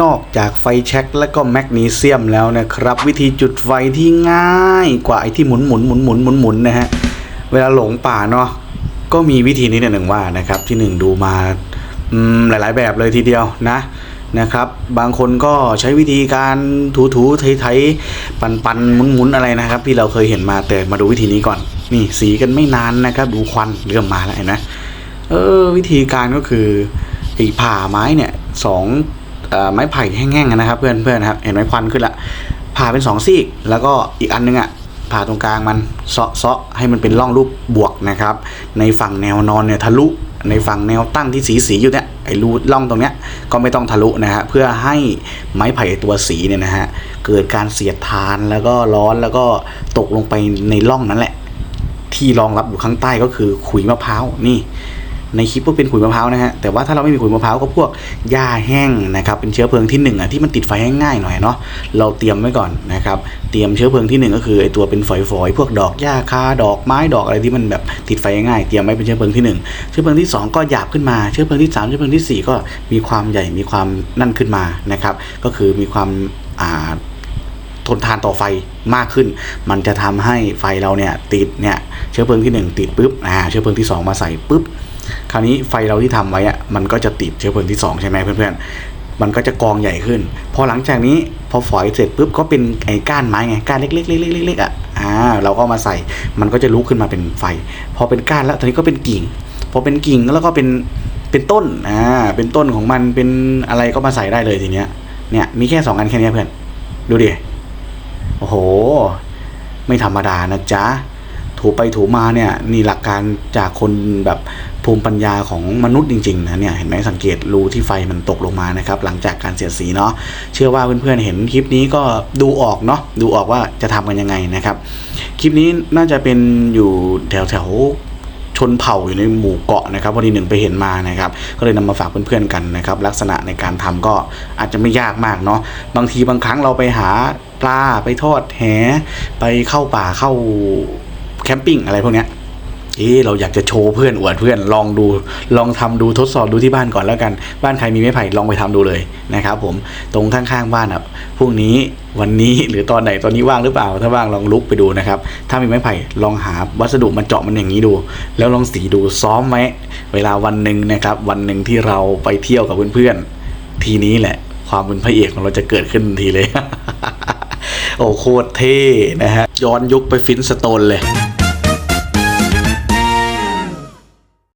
นอกจากไฟแช็กและก็แมกนีเซียมแล้วนะครับ วิธีจุดไฟที่ง่ายกว่าไอ้ที่หมุนหมุนหมุนหมุนหมุนหมุนนะฮะเวลาหลงป่าเนาะก็มีวิธีนี้เนี่ยหนึ่งว่านะครับที่หนึ่งดูมาหลาย ๆ แบบเลยทีเดียวนะนะครับ บางคนก็ใช้วิธีการถูถูไถไถปันปันหมุนหมุนอะไรนะครับ ที่เราเคยเห็นมาแต่มาดูวิธีนี้ก่อน นี่สีกันไม่นานนะครับ ดูควันเริ่มมาแล้วเห็นไหมเออวิธีการก็คือไอ้ผ่าไม้เนี่ยสอง ไม้ไผ่แห้งๆนะครับ เพื่อนเพื่อนครับเห็นไหมควันขึ้นละผ่าเป็นสองซีกแล้วก็อีกอันนึงอะผ่าตรงกลางมันเซาะเซาะให้มันเป็นร่องรูปบวกนะครับ ในฝั่งแนวนอนเนี่ยทะลุในฝั่งแนวตั้งที่สีสีๆอยู่เนี่ยไอ้รูร่องตรงเนี้ยก็ไม่ต้องทะลุนะฮะเพื่อให้ไม้ไผ่ตัวสีเนี่ยนะฮะเกิดการเสียดทานแล้วก็ร้อนแล้วก็ตกลงไปในร่องนั้นแหละ ที่รองรับอยู่ข้างใต้ก็คือขุยมะพร้าวนี่ ในคลิปก็เป็นขุยมะพร้าวนะฮะแต่ว่าถ้าเราไม่มีขุยมะพร้าวก็พวกหญ้าแห้งนะครับเป็นเชื้อเพลิงที่หนึ่งอะที่มันติดไฟง่ายๆหน่อยเนาะเราเตรียมไว้ก่อนนะครับเตรียมเชื้อเพลิงที่หนึ่งก็คือไอตัวเป็นฝอยๆพวกดอกหญ้าคาดอกไม้ดอกอะไรที่มันแบบติดไฟง่ายๆเตรียมไว้เป็นเชื้อเพลิงที่หนึ่งเชื้อเพลิงที่สองก็หยาบขึ้นมาเชื้อเพลิงที่สามเชื้อเพลิงที่สี่ก็มีความใหญ่มีความนั่นขึ้นมานะครับก็คือมีความอ่าทนทานต่อไฟมากขึ้น มันจะทำให้ไฟเราเนี่ยติดเนี่ยเชื้อเพลิงที่ 1 ติดปุ๊บอ่าเชื้อเพลิงที่ 2 มาใส่ปุ๊บ คราวนี้ไฟเราที่ทำไว้อะมันก็จะติดเชื้อเพลิงที่ 2 ใช่ไหมเพื่อนๆ มันก็จะกองใหญ่ขึ้น พอหลังจากนี้พอฝอยเสร็จปุ๊บก็เป็นไอ้ก้านไม้ไงก้านเล็กๆๆๆๆๆอะอ่าเราก็มาใส่มันก็จะลุกขึ้นมาเป็นไฟ พอเป็นก้านแล้วตอนนี้ก็เป็นกิ่ง พอเป็นกิ่งแล้วก็เป็นเป็นต้นอ่าเป็นต้นของมันเป็นอะไรก็มาใส่ได้เลยทีเนี้ยเนี่ยมีแค่สองอันแค่นี้เพื่อนดูดิโอ้โห ไม่ธรรมดานะจ๊ะถูไปถูมาเนี่ยนี่หลักการจากคนแบบ ภูมิปัญญาของมนุษย์จริงๆนะเนี่ยเห็นไหมสังเกตรูที่ไฟมันตกลงมานะครับหลังจากการเสียดสีเนาะเชื่อว่าเพื่อนๆเห็นคลิปนี้ก็ดูออกเนาะดูออกว่าจะทำกันยังไงนะครับ คลิปนี้น่าจะเป็นอยู่แถวๆชนเผ่าอยู่ในหมู่เกาะนะครับพอดีหนึ่งไปเห็นมานะครับ ก็เลยนำมาฝากเพื่อนๆกันนะครับ ลักษณะในการทำก็อาจจะไม่ยากมากเนาะบางทีบางครั้งเราไปหาปลาไปทอดแหไปเข้าป่าเข้าแคมปิ้งอะไรพวกเนี้ย เอ๊เราอยากจะโชว์เพื่อนอวดเพื่อนลองดูลองทำดูทดสอบดูที่บ้านก่อนแล้วกัน บ้านใครมีไม้ไผ่ลองไปทำดูเลยนะครับผมตรงข้างๆบ้านอะพรุ่งนี้วันนี้หรือตอนไหนตอนนี้ว่างหรือเปล่า ถ้าว่างลองลุกไปดูนะครับ ถ้ามีไม้ไผ่ลองหาวัสดุมาเจาะมันอย่างนี้ดู แล้วลองสีดูซ้อมไหมเวลาวันหนึ่งนะครับ วันหนึ่งที่เราไปเที่ยวกับเพื่อนๆทีนี้แหละ ความเป็นพระเอกของเราจะเกิดขึ้นทันทีเลย โอ้โคตรเท่นะฮะย้อนยุคไปฟินสโตนเลย